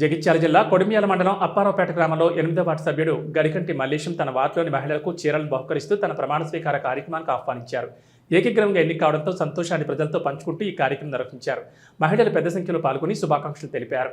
జగిత్యాల జిల్లా కొడిమియాల మండలం అప్పారావుపేట గ్రామంలో ఎనిమిదో వార్డు సభ్యుడు గరికంటి మల్లేశం తన వార్డులోని మహిళలకు చీరలను బహుకరిస్తూ తన ప్రమాణ స్వీకార కార్యక్రమానికి ఆహ్వానించారు. ఏకగ్రహంగా ఎన్నిక కావడంతో సంతోషాన్ని ప్రజలతో పంచుకుంటూ ఈ కార్యక్రమం నిర్వహించారు. మహిళలు పెద్ద సంఖ్యలో పాల్గొని శుభాకాంక్షలు తెలిపారు.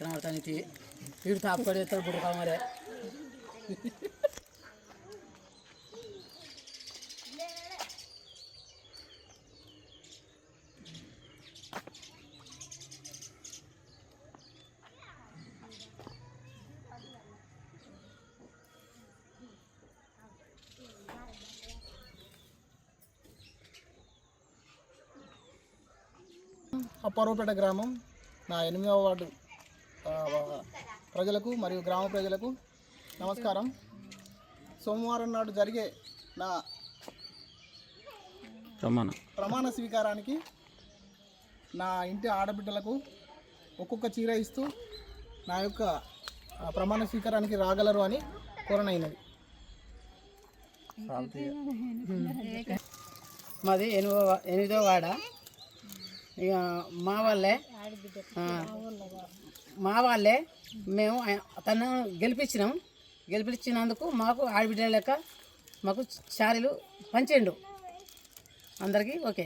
మూసిన దిగుదాం కనబడతానికి వీడు తాపుకొని ఎత్తాడు బుడక మరే అప్పారావుపేట గ్రామం నా ఎనిమిదవ వార్డు ఆ, ప్రజలకు మరియు గ్రామ ప్రజలకు నమస్కారం. సోమవారం నాడు జరిగే నా ప్రమాణ. స్వీకారానికి నా ఇంటి ఆడబిడ్డలకు ఒక్కొక్క చీర ఇస్తూ నా యొక్క ప్రమాణ స్వీకారానికి రాగలరు అని కోరనైనది. మాది ఎనిమిదో ఎనిమిదో వాడ. ఇక మా వాళ్ళే మా వాళ్ళే మేము తను గెలిపించినాం. గెలిపించినందుకు మాకు ఆడబిడ్డ లెక్క మాకు శారీలు పంచిండు అందరికీ ఓకే.